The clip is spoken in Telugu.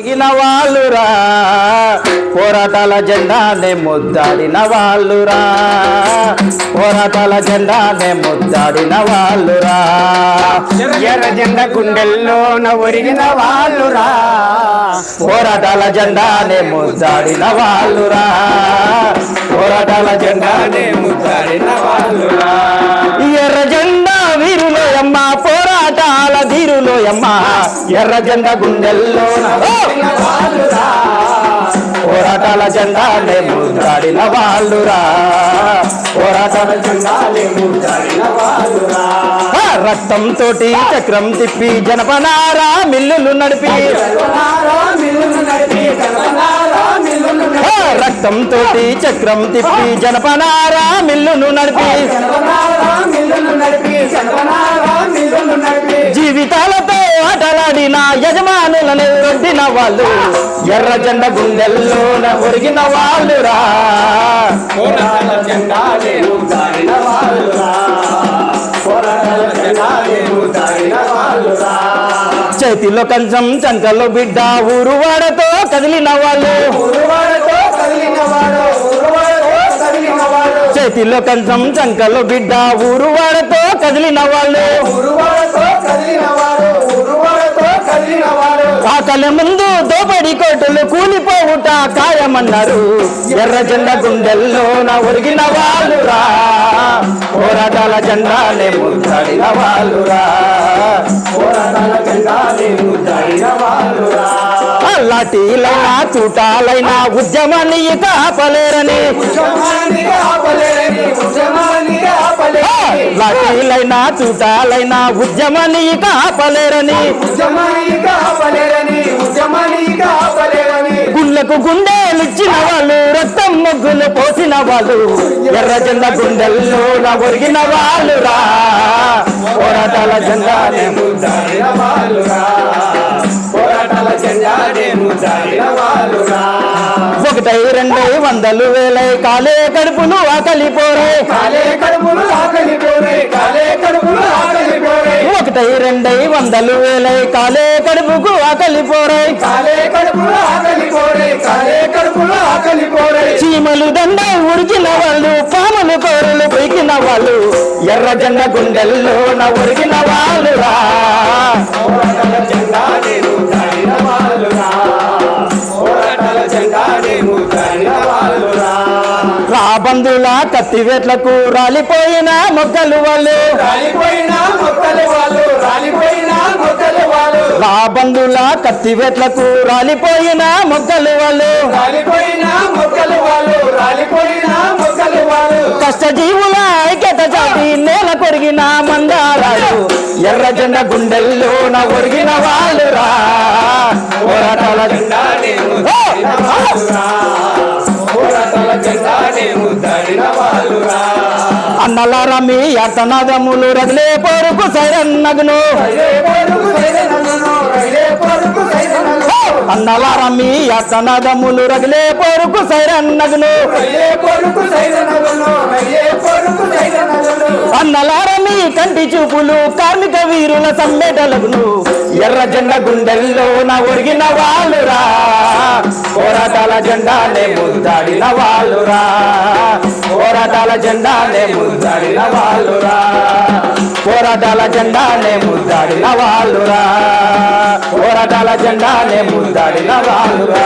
ఎగిన వాళ్ళురా పోరాటాల జెండానే ముద్దాడిన వాళ్ళురా. పోరాటాల జెండానే ముద్దాడిన వాళ్ళురా. ఎర్ర జెండ గుండెల్లోన ఒరిగిన వాళ్ళురా. పోరాటాల జెండానే ముద్దాడిన వాళ్ళురా. పోరాటాల జెండానే ముద్దాడిన వాళ్ళురా. ఎర్ర జెండా వీరులోయమ్మ పోరాటాల ధీరులోయమ్మ. ఎర్ర జెండా వాళ్ళురా. పోరాటాల జెండానే ముద్దాడిన వాళ్ళురా. పోరాటాల జెండాలే వాళ్ళురా. ఆ, రక్తంతో చక్రం తిప్పి జనపనారా మిల్లులు నడిపి. నడిపి రక్తంతో చక్రం తిప్పి జనపనారా మిల్లును నడిపి. వాళ్ళు ఎర్ర జెండ గుండెల్లోన ఒరిగిన వాళ్ళురా. పోరాటాల జెండాలే వాళ్ళురా. పోరాటాల జెండాలే వాళ్ళురా. చేతిలో కంచం చంకలో బిడ్డ ఊరువాడతో కదిలిన వాళ్ళు. ఊరువాడతో చేతిలో కంచం చంకలో బిడ్డ ఊరువాడతో కదిలిన వాళ్ళు. వాడు ఆకలి ముందు దోపడి కోటలు కూలిపోవుట ఖాయమన్నారు. ఎర్ర జెండ గుండెల్లో నా ఒరిగిన వాళ్ళురా. పోరాటాల జెండానే ముద్దడిన వాళ్ళురా. పోరాటాల జెండానే ముద్దడిన వాళ్ళురా. లాఠీలైనా చూటాలైనా ఉద్యమాన్ని ఇక ఆపలేరని ఉద్యమాన్ని ఆపలేని ఉద్యమాన్ని లైనా చూటాలైనా ఉద్యమాన్ని కాపలేరని. ఆపలేరని ఉద్యమాన్ని ఉద్యమాన్ని గుండెలిచ్చిన వాళ్ళు రక్తం ముగ్గులు పోసిన వాళ్ళు. ఎర్ర జెండ గుండెల్లో నా ఒరిగిన వాళ్ళురా. పోరాటాల జెండానే ఒకటై రెండై వందలు వేలై కాలే కడుపులు ఆకలి పోరే. ఒకటై రెండై వందలు వేలై కాలే కడుపుకు ఆకలి పోరే. చీమలు దండ ఉడికిన వాళ్ళు పాములు కోరలు పైకిన వాళ్ళు ఎర్ర జెండ గుండెల్లో నా ఉరికిన వాళ్ళురా. పోరాటాల రాబందుల కత్తివేట్లకు రాలిపోయిన మొక్కలు వాళ్ళు. వాళ్ళు రాబందుల కత్తివేట్లకు రాలిపోయిన మొక్కలు వాళ్ళు. కష్టజీవుల ఐక్యత చాటి నేల కొరిగిన మందారాలు. ఎర్ర జెండ గుండెల్లో నా ఒరిగిన వాళ్ళురా. పోరాటాల జెండాలే అన్నలారా మీ అర్థనాదములు రగిలే పొరుకు సైరన్నగును రైలే పొరుగు సైరనను రైలే పొరుగు సైరనను అన్నలారా మీ అర్థనాదములు రగిలే పొరుకు సైరన్నగును. రైలే పొరుగు సైరనను రైలే పొరుగు సైరనను అన్నలారా మీ కంటి చూపులు కార్మిక వీరుల సమ్మేటలగును ఎర్ర జెండ గుండెల్లో నా ఒరిగిన వాళ్ళురా పోరాటాల జెండానే ముద్దాడిన వాళ్ళురా పోరాటాల జెండానే ముద్దాడిన వాళ్ళురా పోరాటాల జెండానే ముద్దాడిన వాళ్ళురా పోరాటాల జెండానే దాడిన వారురా